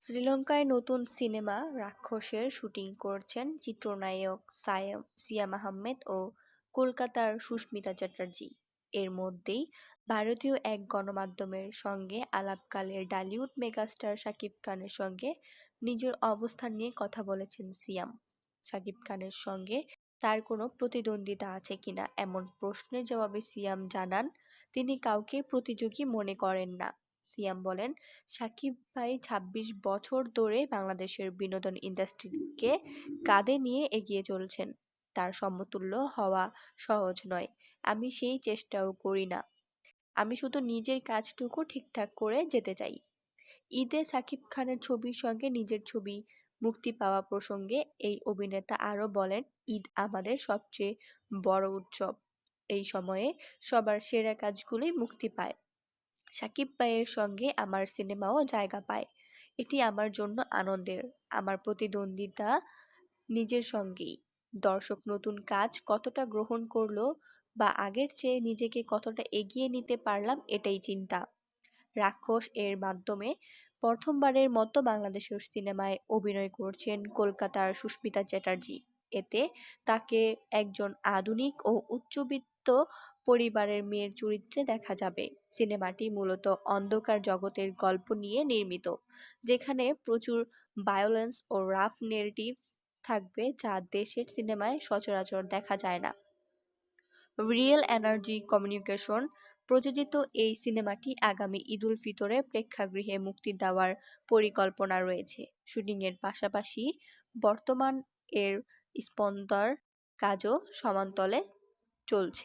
শ্রীলঙ্কায় নতুন সিনেমা রাক্ষসের শুটিং করছেন চিত্রনায়ক সায়াম, সিয়াম আহমেদ ও কলকাতার সুস্মিতা চ্যাটার্জি। এর মধ্যেই ভারতীয় এক গণমাধ্যমের সঙ্গে আলাপকালে ডালিউড মেগাস্টার শাকিব খানের সঙ্গে নিজের অবস্থান নিয়ে কথা বলেছেন সিয়াম। শাকিব খানের সঙ্গে তার কোনো প্রতিদ্বন্দ্বিতা আছে কিনা এমন প্রশ্নের জবাবে সিয়াম জানান, তিনি কাউকে প্রতিযোগী মনে করেন না। সিয়াম বলেন, সাকিব ভাই ২৬ বছর ধরে বাংলাদেশের বিনোদন ইন্ডাস্ট্রিকে কাঁধে নিয়ে এগিয়ে চলছেন। তার সমতুল্য হওয়া সহজ নয়। আমি সেই চেষ্টাও করি না। আমি শুধু নিজের কাজটুকু ঠিকঠাক করে যেতে চাই। ঈদে সাকিব খানের ছবির সঙ্গে নিজের ছবি মুক্তি পাওয়া প্রসঙ্গে এই অভিনেতা আরও বলেন, ঈদ আমাদের সবচেয়ে বড় উৎসব। এই সময়ে সবার সেরা কাজগুলোই মুক্তি পায়। সাকিব ভাইয়ের সঙ্গে আমার সিনেমাও জায়গা পায়। এটি আমার জন্য আনন্দের, আমার প্রতিদ্বন্দ্বিতা নিজের সঙ্গেই। দর্শক নতুন কাজ কতটা গ্রহণ করল বা আগের চেয়ে নিজেকে কতটা এগিয়ে নিতে পারলাম এটাই চিন্তা। রাক্ষস এর মাধ্যমে প্রথমবারের মতো বাংলাদেশের সিনেমায় অভিনয় করছেন কলকাতার সুস্মিতা চ্যাটার্জি। এতে তাকে একজন আধুনিক ও উচ্চবিত্ত পরিবারের মেয়ের চরিত্রে দেখা যাবে। সিনেমাটি মূলত অন্ধকার জগতের গল্প নিয়ে নির্মিত, যেখানে প্রচুর ভায়োলেন্স ও রাফ নেগেটিভ থাকবে যা দেশের সিনেমায় সচরাচর দেখা যায় না। রিয়েল এনার্জি কমিউনিকেশন প্রযোজিত এই সিনেমাটি আগামী ঈদুল ফিতরে প্রেক্ষাগৃহে মুক্তি দেওয়ার পরিকল্পনা রয়েছে। শুটিংয়ের পাশাপাশি বর্তমান এর স্পন্দর কাজও সমান্তলে চলছে।